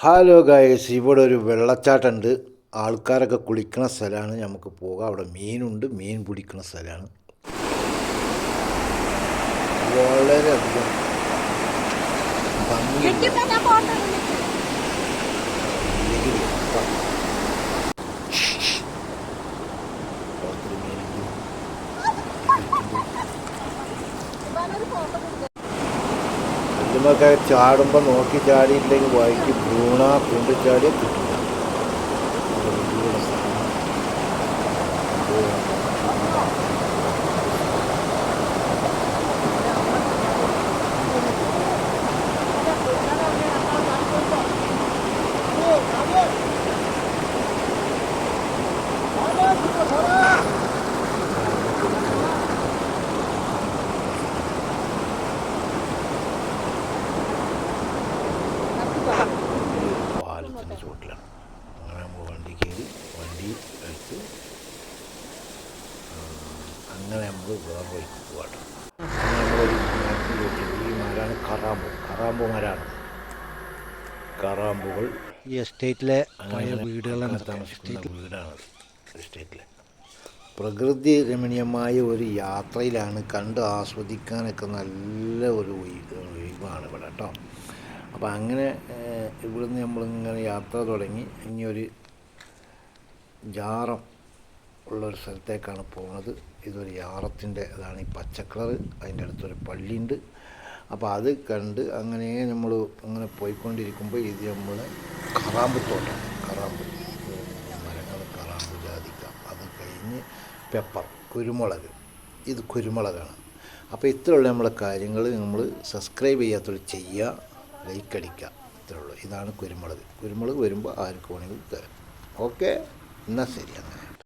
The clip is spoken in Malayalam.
ഹലോ ഗായസ് ഇവിടെ ഒരു വെള്ളച്ചാട്ടമുണ്ട്. ആൾക്കാരൊക്കെ കുളിക്കുന്ന സ്ഥലമാണ്. നമുക്ക് പോകാം. അവിടെ മീനുണ്ട്. മീൻ പിടിക്കുന്ന സ്ഥലമാണ്. വളരെയധികം ഭംഗിയുള്ള വല്യമ്മൊക്കെ ചാടുമ്പോൾ നോക്കി ചാടിയില്ലെങ്കിൽ വഴിക്ക് ഭ്രൂണ കൊണ്ട് കിട്ടില്ല അത് വലിയൊരു സ്ഥലമാണ്. പാലത്തിന്റെ ചുവട്ടിലാണ് അങ്ങനെ നമ്മൾ വണ്ടി കയറി വണ്ടി എടുത്ത് അങ്ങനെ നമ്മൾ വേറെ വഴിക്ക് പോകാട്ടോ ഈ മരമാണ് കറാമ്പു. കറാമ്പു മരമാണ് കറാമ്പുകൾ ഈ എസ്റ്റേറ്റിലെ പഴയ വീടുകളാണ് അങ്ങനെ താമസിക്കുന്ന വീടാണ് എസ്റ്റേറ്റിലെ. പ്രകൃതി രമണീയമായ ഒരു യാത്രയിലാണ് കണ്ട് ആസ്വദിക്കാനൊക്കെ നല്ല ഒരു ഒഴിവാണ് ഇവിടെ കേട്ടോ. അപ്പോൾ അങ്ങനെ ഇവിടുന്ന് നമ്മളിങ്ങനെ യാത്ര തുടങ്ങി. ഇനിയൊരു ഒരു ജാറം ഉള്ളൊരു സ്ഥലത്തേക്കാണ് പോകുന്നത് ഇതൊരു യാറത്തിന്റെ അതാണ് ഈ പച്ചക്കളർ അതിന്റെ അടുത്തൊരു പള്ളിയുണ്ട്. അപ്പോൾ അത് കണ്ട് അങ്ങനെ നമ്മൾ അങ്ങനെ പോയിക്കൊണ്ടിരിക്കുമ്പോൾ ഇത് നമ്മൾ കറാമ്പ് തോട്ടം. കറാമ്പ്. മരങ്ങൾ കറാമ്പ് ജാതിക്ക. അത് കഴിഞ്ഞ് പെപ്പർ കുരുമുളക്. ഇത് കുരുമുളകാണ്. അപ്പോൾ ഇത്രയുള്ള നമ്മളെ കാര്യങ്ങൾ നമ്മൾ സബ്സ്ക്രൈബ് ചെയ്യാത്തവർ ചെയ്യുക ലൈക്ക് അടിക്കുക ഇത്രയുള്ളൂ ഇതാണ് കുരുമുളക്. കുരുമുളക് വരുമ്പോൾ ആർക്ക് വേണമെങ്കിലും തരാം. ഓക്കെ? una serie.